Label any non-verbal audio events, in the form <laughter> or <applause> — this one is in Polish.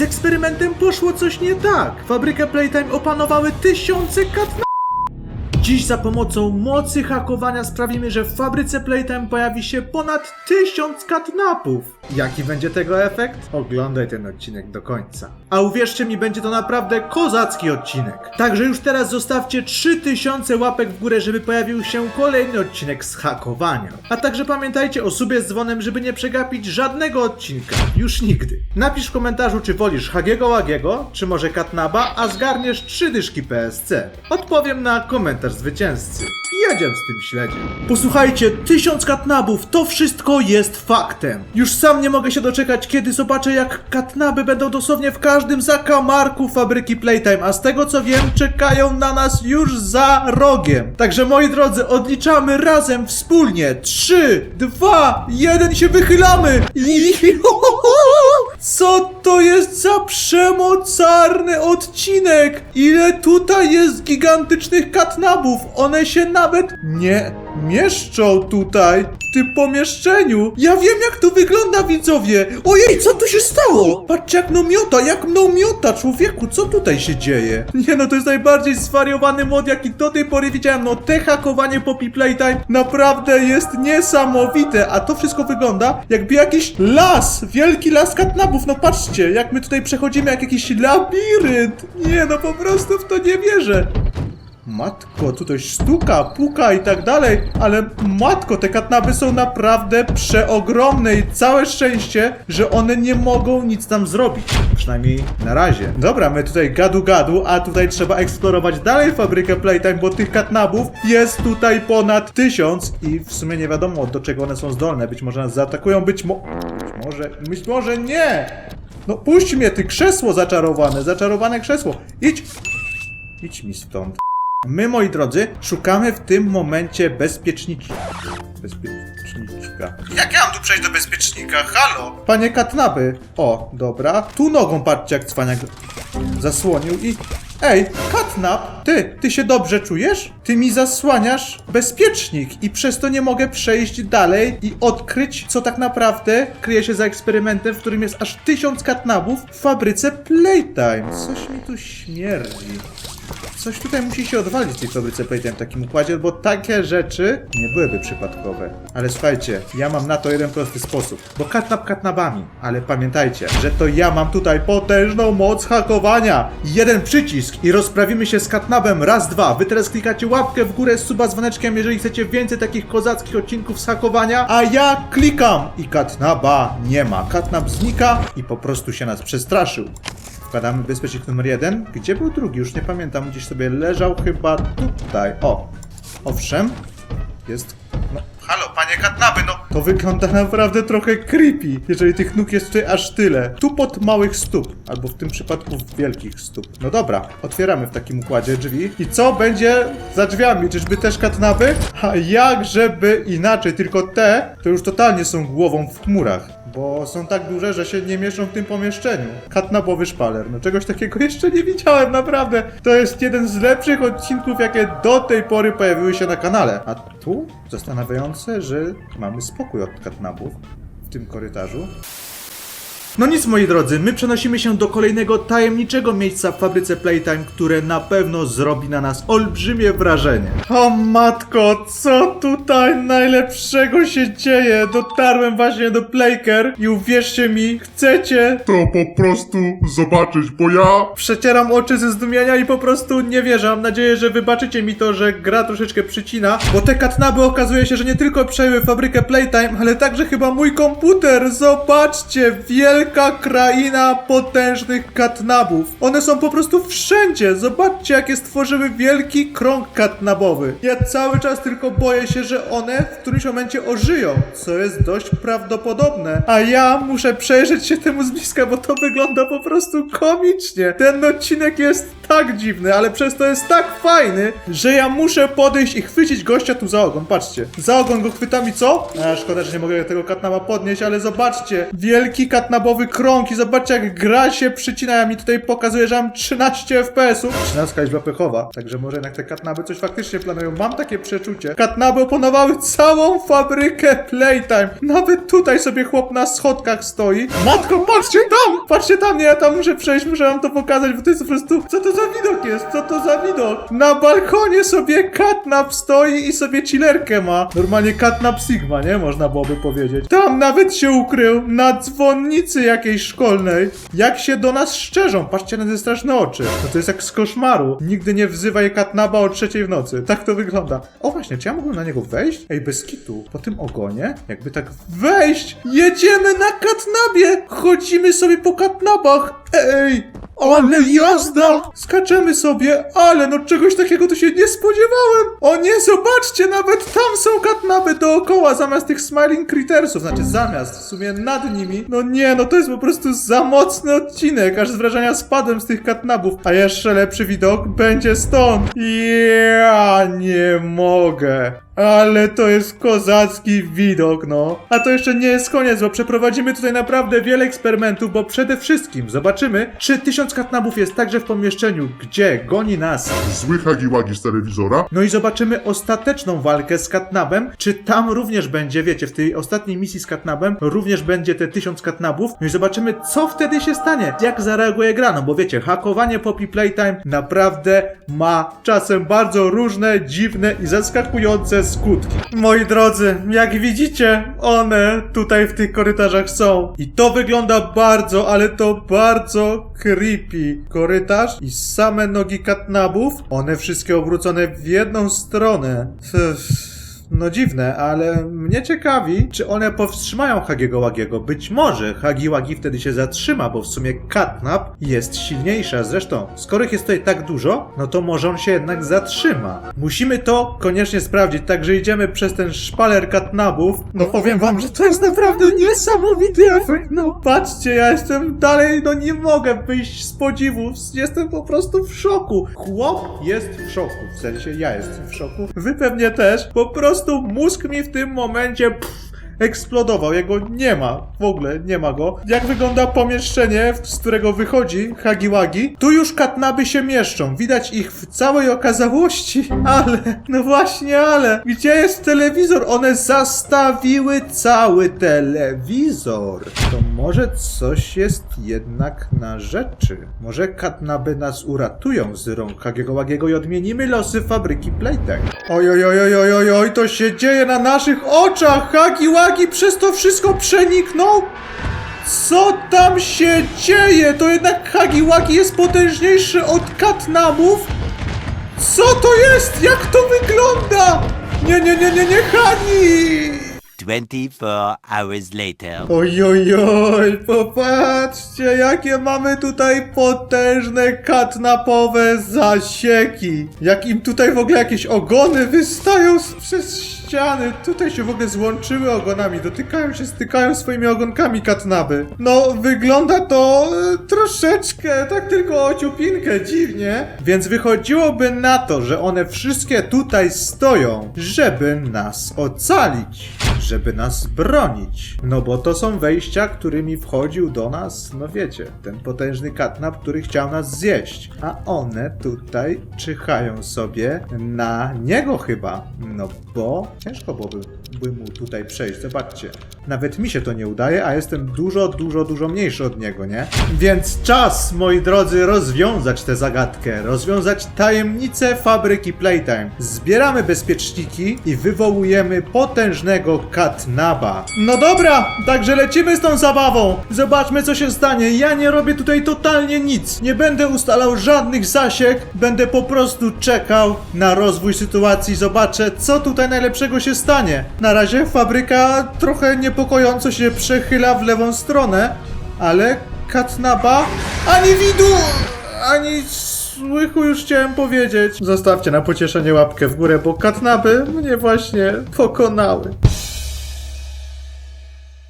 Z eksperymentem poszło coś nie tak. Fabrykę Playtime opanowały tysiące katna... Dziś za pomocą mocy hakowania sprawimy, że w fabryce Playtime pojawi się ponad tysiąc katnapów. Jaki będzie tego efekt? Oglądaj ten odcinek do końca. A uwierzcie mi, będzie to naprawdę kozacki odcinek. Także już teraz zostawcie 3000 łapek w górę, żeby pojawił się kolejny odcinek z hakowania. A także pamiętajcie o subie z dzwonem, żeby nie przegapić żadnego odcinka. Już nigdy. Napisz w komentarzu, czy wolisz Hagiego Łagiego, czy może Katnaba, a zgarniesz 3 dyszki PSC. Odpowiem na komentarz zwycięzcy. Jedziemy z tym śledziem. Posłuchajcie, tysiąc katnabów, to wszystko jest faktem. Już sam nie mogę się doczekać, kiedy zobaczę, jak katnaby będą dosłownie w każdym zakamarku fabryki Playtime, a z tego co wiem, czekają na nas już za rogiem. Także moi drodzy, odliczamy razem, wspólnie. 3, 2, 1 się wychylamy! I... <laughs> Co to jest za przemocarny odcinek? Ile tutaj jest gigantycznych katnabów? One się nawet nie mieszczą tutaj, w tym pomieszczeniu. Ja wiem jak to wygląda, widzowie. Ojej, co tu się stało? Patrzcie jak mną miota, jak mną miota, człowieku, co tutaj się dzieje? Nie no, to jest najbardziej zwariowany mod, jaki do tej pory widziałem. No, te hakowanie Poppy Playtime naprawdę jest niesamowite. A to wszystko wygląda jakby jakiś las, wielki las katnabów. No patrzcie, jak my tutaj przechodzimy jak jakiś labirynt. Nie no, po prostu w to nie wierzę. Matko, tutaj sztuka, puka i tak dalej, ale matko, te katnaby są naprawdę przeogromne i całe szczęście, że one nie mogą nic tam zrobić. Przynajmniej na razie. Dobra, my tutaj gadu gadu, a tutaj trzeba eksplorować dalej fabrykę Playtime, bo tych katnabów jest tutaj ponad tysiąc i w sumie nie wiadomo do czego one są zdolne. Być może nas zaatakują, być, mo być może, być może nie! No puść mnie, ty krzesło zaczarowane, zaczarowane krzesło. Idź! Idź mi stąd. My, moi drodzy, szukamy w tym momencie bezpieczniczka. Bezpieczniczka. Jak ja mam tu przejść do bezpiecznika? Halo? Panie Katnapy. O, dobra. Tu nogą patrzcie, jak cwaniak zasłonił i... Ej, Katnap, ty, ty się dobrze czujesz? Ty mi zasłaniasz bezpiecznik i przez to nie mogę przejść dalej i odkryć, co tak naprawdę kryje się za eksperymentem, w którym jest aż tysiąc katnabów w fabryce Playtime. Coś mi tu śmierdzi. Coś tutaj musi się odwalić w tej fabryce Playtime w takim układzie, bo takie rzeczy nie byłyby przypadkowe. Ale słuchajcie, ja mam na to jeden prosty sposób. Bo katnap katnabami, ale pamiętajcie, że to ja mam tutaj potężną moc hakowania. Jeden przycisk i rozprawimy się z katnabem raz, dwa. Wy teraz klikacie łapkę w górę z suba dzwoneczkiem, jeżeli chcecie więcej takich kozackich odcinków z hakowania, a ja klikam i katnaba nie ma. Katnab znika i po prostu się nas przestraszył. Wkładamy bezpiecznik numer jeden. Gdzie był drugi? Już nie pamiętam. Gdzieś sobie leżał chyba tutaj. O! Owszem. Jest... No, halo, panie Katnaby, no... To wygląda naprawdę trochę creepy, jeżeli tych nóg jest tutaj aż tyle. Tu pod małych stóp, albo w tym przypadku wielkich stóp. No dobra, otwieramy w takim układzie drzwi. I co będzie za drzwiami? Czyżby też Katnaby? A jakżeby inaczej, tylko te to już totalnie są głową w chmurach. Bo są tak duże, że się nie mieszczą w tym pomieszczeniu. Katnabowy szpaler. No czegoś takiego <laughs> jeszcze nie widziałem, naprawdę. To jest jeden z lepszych odcinków, jakie do tej pory pojawiły się na kanale. A tu zastanawiające, że mamy spokój od katnabów w tym korytarzu. No nic moi drodzy, my przenosimy się do kolejnego tajemniczego miejsca w fabryce Playtime, które na pewno zrobi na nas olbrzymie wrażenie. O matko, co tutaj najlepszego się dzieje? Dotarłem właśnie do Playker i uwierzcie mi, chcecie... to po prostu zobaczyć, bo ja Przecieram oczy ze zdumienia i po prostu nie wierzę. Mam nadzieję, że wybaczycie mi to, że gra troszeczkę przycina, bo te katnaby okazuje się, że nie tylko przejęły fabrykę Playtime, ale także chyba mój komputer. Zobaczcie, wielka kraina potężnych katnabów. One są po prostu wszędzie. Zobaczcie, jakie stworzyły wielki krąg katnabowy. Ja cały czas tylko boję się, że one w którymś momencie ożyją, co jest dość prawdopodobne. A ja muszę przejrzeć się temu z bliska, bo to wygląda po prostu komicznie. Ten odcinek jest tak dziwny, ale przez to jest tak fajny, że ja muszę podejść i chwycić gościa tu za ogon. Patrzcie, za ogon go chwytam i co? A, szkoda, że nie mogę tego katnaba podnieść, ale zobaczcie, wielki katnabowy krąg i zobaczcie jak gra się przycina, ja mi tutaj pokazuje, że mam 13 FPS-ów. 13 liczba pechowa, także może jednak te katnaby coś faktycznie planują. Mam takie przeczucie. Katnaby opanowały całą fabrykę Playtime. Nawet tutaj sobie chłop na schodkach stoi. Matko, patrzcie tam! Patrzcie tam, nie, ja tam muszę przejść, muszę wam to pokazać, bo to jest po prostu... Co to za widok jest? Co to za widok? Na balkonie sobie katnap stoi i sobie chillerkę ma. Normalnie katnap Sigma, nie? Można byłoby powiedzieć. Tam nawet się ukrył na dzwonnicy jakiejś szkolnej. Jak się do nas szczerzą. Patrzcie na te straszne oczy. No to jest jak z koszmaru. Nigdy nie wzywaj katnaba o trzeciej w nocy. Tak to wygląda. O właśnie, czy ja mógłbym na niego wejść? Ej, bez kitu. Po tym ogonie? Jakby tak wejść! Jedziemy na katnabie! Chodzimy sobie po katnabach! Ej! Ale jazda! Skaczemy sobie, ale no czegoś takiego to się nie spodziewałem! O nie, zobaczcie, nawet tam są katnapy dookoła, zamiast tych smiling crittersów, znaczy zamiast, w sumie nad nimi. No nie, no to jest po prostu za mocny odcinek, aż z wrażenia spadłem z tych katnabów. A jeszcze lepszy widok będzie stąd. Ja nie mogę. Ale to jest kozacki widok, no. A to jeszcze nie jest koniec, bo przeprowadzimy tutaj naprawdę wiele eksperymentów, bo przede wszystkim zobaczymy, czy tysiąc katnabów jest także w pomieszczeniu, gdzie goni nas. Zły Hagiwagi z telewizora? No i zobaczymy ostateczną walkę z katnabem, czy tam również będzie, wiecie, w tej ostatniej misji z katnabem również będzie te tysiąc katnabów. No i zobaczymy, co wtedy się stanie, jak zareaguje gra, no bo wiecie, hakowanie Poppy Playtime naprawdę ma czasem bardzo różne, dziwne i zaskakujące skutki. Moi drodzy, jak widzicie, one tutaj w tych korytarzach są. I to wygląda bardzo, ale to bardzo creepy. Korytarz i same nogi katnabów, one wszystkie obrócone w jedną stronę. Ff. No dziwne, ale mnie ciekawi, czy one powstrzymają Hagiego Łagiego. Być może Hagi Łagi wtedy się zatrzyma, bo w sumie Katnap jest silniejsza. Zresztą, skoro ich jest tutaj tak dużo, no to może on się jednak zatrzyma. Musimy to koniecznie sprawdzić, także idziemy przez ten szpaler Katnabów. No powiem wam, że to jest naprawdę niesamowity efekt. No patrzcie, ja jestem dalej, no nie mogę wyjść z podziwu. Jestem po prostu w szoku. Chłop jest w szoku. W sensie ja jestem w szoku. Wy pewnie też. Po prostu mózg mi w tym momencie pff, eksplodował. Jego nie ma. W ogóle nie ma go. Jak wygląda pomieszczenie, z którego wychodzi Hagiwagi? Tu już katnaby się mieszczą. Widać ich w całej okazałości. <laughs> Ale, no właśnie, ale. Gdzie jest telewizor? One zastawiły cały telewizor. To może coś jest jednak na rzeczy. Może katnaby nas uratują z rąk Hagiego Łagiego i odmienimy losy fabryki Playtime. Oj, oj, oj, oj, oj, oj, to się dzieje na naszych oczach! Hagi Łagi przez to wszystko przeniknął? Co tam się dzieje? To jednak Hagi Łagi jest potężniejszy od katnabów? Co to jest? Jak to wygląda? Nie, nie, nie, nie, nie, Hagi! 24 hours later. Oj, oj, oj, popatrzcie, jakie mamy tutaj potężne katnapowe zasieki. Jak im tutaj w ogóle jakieś ogony wystają z, przez ściany. Tutaj się w ogóle złączyły ogonami, dotykają się, stykają swoimi ogonkami katnaby. No, wygląda to e, troszeczkę, tak tylko o ciupinkę, dziwnie. Więc wychodziłoby na to, że one wszystkie tutaj stoją, żeby nas ocalić żeby nas bronić. No bo to są wejścia, którymi wchodził do nas, no wiecie, ten potężny katnap, który chciał nas zjeść. A one tutaj czyhają sobie na niego chyba. No bo ciężko byłoby by mu tutaj przejść. Zobaczcie. Nawet mi się to nie udaje, a jestem dużo, dużo, dużo mniejszy od niego, nie? Więc czas, moi drodzy, rozwiązać tę zagadkę, rozwiązać tajemnicę fabryki Playtime. Zbieramy bezpieczniki i wywołujemy potężnego katnaba. No dobra, także lecimy z tą zabawą. Zobaczmy, co się stanie. Ja nie robię tutaj totalnie nic. Nie będę ustalał żadnych zasiek, będę po prostu czekał na rozwój sytuacji. Zobaczę, co tutaj najlepszego się stanie. Na razie fabryka trochę niepokojąco się przechyla w lewą stronę, ale katnaba ani widu, ani słychu już chciałem powiedzieć. Zostawcie na pocieszenie łapkę w górę, bo katnapy mnie właśnie pokonały.